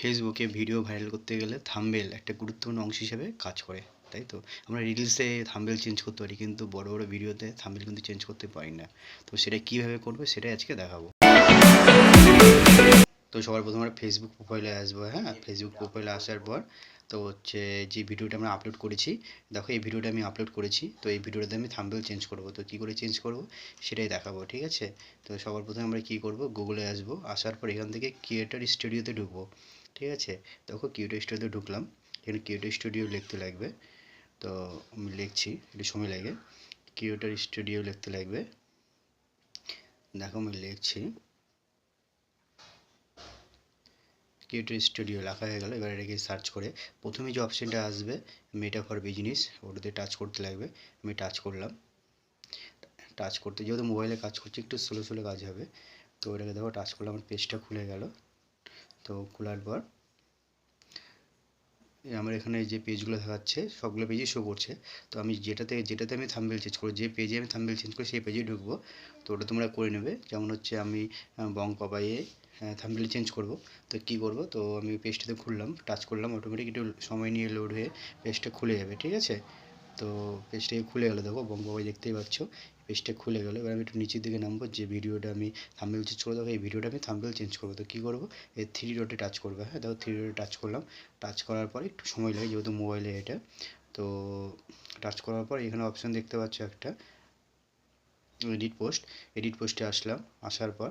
ফেসবুকে video viral করতে গেলে থাম্বেল একটা গুরুত্বপূর্ণ অংশ হিসেবে কাজ করে, তাই তো? আমরা রিলসে থাম্বেল চেঞ্জ করতে পারি, কিন্তু বড় বড় ভিডিওতে থাম্বেল কিন্তু চেঞ্জ করতে পারি না। তো সেটা কীভাবে করবে সেটাই আজকে দেখাবো। তো সবার প্রথমে আমরা ফেসবুক প্রোফাইলে আসব হ্যাঁ? ফেসবুক প্রোফাইলে আসার পর, তো হচ্ছে যে ভিডিওটা আমরা আপলোড করেছি, দেখো এই ভিডিওটা আমি আপলোড করেছি, তো এই ভিডিওটাতে আমি থাম্বেল চেঞ্জ করব। তো কী করে চেঞ্জ করব সেটাই দেখাবো, ঠিক আছে? তো সবার প্রথমে আমরা কী করব? গুগলে আসব, আসার পর এখান থেকে ক্রিয়েটার স্টুডিওতে ঢুকবো। ঠিক আছে? দেখো ক্রিয়েটার স্টুডিওতে ঢুকলাম। এখানে ক্রিয়েটার স্টুডিও লিখতে লাগবে। তো আমি লিখছি, একটু সময় লাগে। ক্রিয়েটার স্টুডিও লিখতে লাগবে। দেখো আমি লিখছি। ক্রিয়েটর স্টুডিও লেখা হয়ে গেল। এবার এটাকে সার্চ করে। প্রথমে যে অপশানটা আসবে মেটা ফর বিজনেস ওটাতে টাচ করতে লাগবে। আমি টাচ করলাম। টাচ করতে, যেহেতু মোবাইলে কাজ করছি, একটু স্লো স্লো কাজ হবে। তো ওটাকে দেখো টাচ করলে আমার পেজটা খুলে গেল। তো খোলার পর আমার এখানে যে পেজগুলো দেখাচ্ছে, সবগুলো পেজই শো করছে। তো আমি যেটাতে যেটাতে আমি থাম্বেল চেঞ্জ করি, যে পেজে আমি থাম্বেল চেঞ্জ করি, সেই পেজেই ঢুকবো। তো ওটা তোমরা করে নেবে। যেমন হচ্ছে আমি বং পাপাইয়ে থাম্বেল চেঞ্জ করব। তো কি করব? তো আমি পেজটাতে খুললাম টাচ করলাম অটোমেটিক একটু সময় নিয়ে লোড হয়ে পেজটা খুলে যাবে, ঠিক আছে? তো পেজটাকে খুলে গেলো, দেখো বং পাপাই দেখতেই পাচ্ছ। পেজটা খুলে গেলো, এবার আমি একটু নিচের দিকে নামবো, যে ভিডিওটা আমি থাম্বেল চেঞ্জ করব, দেখো এই ভিডিওটা আমি থাম্বেল চেঞ্জ করব। তো কী করব? এই থ্রি ডটে টাচ করবে হ্যাঁ? দেখো থ্রি ডটে টাচ করলাম। টাচ করার পরে একটু সময় লাগে, যেহেতু মোবাইলে এটা। তো টাচ করার পর এখানে অপশান দেখতে পাচ্ছ একটা। এডিট পোস্ট এডিট পোস্টে আসলাম, আসার পর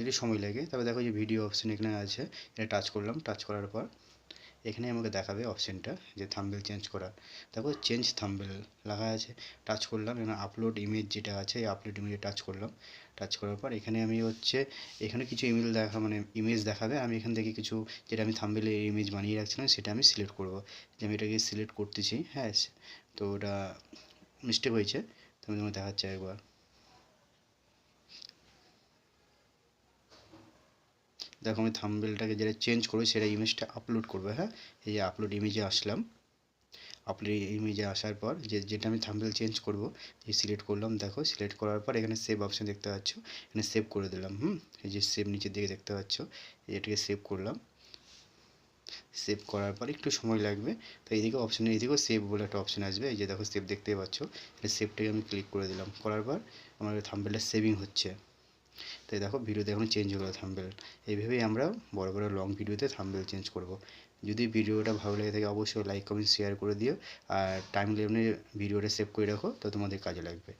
একটু সময় লাগে। তবে দেখো যে ভিডিও অপশান এখানে আছে, এটা টাচ করলাম টাচ করার পর। এখানে আমাকে দেখাবে অপশানটা যে থাম্বেল চেঞ্জ করা দেখো চেঞ্জ থাম্বেল লেখা আছে টাচ করলাম, এখানে আপলোড ইমেজ যেটা আছে, এই আপলোড ইমেজে টাচ করলাম। টাচ করার পর এখানে আমি হচ্ছে, এখানে কিছু ইমেল দেখা মানে ইমেজ দেখাবে, আমি এখান থেকে কিছু যেটা আমি থাম্বেলে ইমেজ বানিয়ে রাখছিলাম, সেটা আমি সিলেক্ট করব। যে আমি এটাকে সিলেক্ট করতেছি হ্যাঁ তো ওটা মিস্টেক হয়েছে, তো আমি তোমাকে দেখাচ্ছি একবার দেখো আমি থাম্বেলটাকে যেটা চেঞ্জ করব সেটা ইমেজটা আপলোড করবে হ্যাঁ? এই যে আপলোড ইমেজে আসলাম। আপলোড ইমেজে আসার পর যে, যেটা আমি থাম্বেল চেঞ্জ করব, এই সিলেক্ট করলাম, দেখো সিলেক্ট করার পর এখানে সেভ অপশান দেখতে পাচ্ছ। এখানে সেভ করে দিলাম, হুম? এই যে সেভ নিচের দিকে দেখতে পাচ্ছ, এটাকে সেভ করলাম। সেভ করার পর একটু সময় লাগবে, তো এইদিকে অপশানে এইদিকেও সেভ বলে একটা অপশান আসবে, এই যে দেখো সেভ দেখতেই পাচ্ছ। এই সেভটাকে আমি ক্লিক করে দিলাম, করার পর আমার থাম্বেলটা সেভিং হচ্ছে। তাই দেখো ভিডিওতে এখন চেঞ্জ হলো থাম্বেল এইভাবেই আমরা বড় বড় লং ভিডিওতে থাম্বেল চেঞ্জ করব। যদি ভিডিওটা ভালো লেগে থাকে অবশ্যই লাইক কমেন্ট শেয়ার করে দিও। আর টাইম লেভেনে ভিডিওটা সেভ করে রাখো, তো তোমাদের কাজে লাগবে।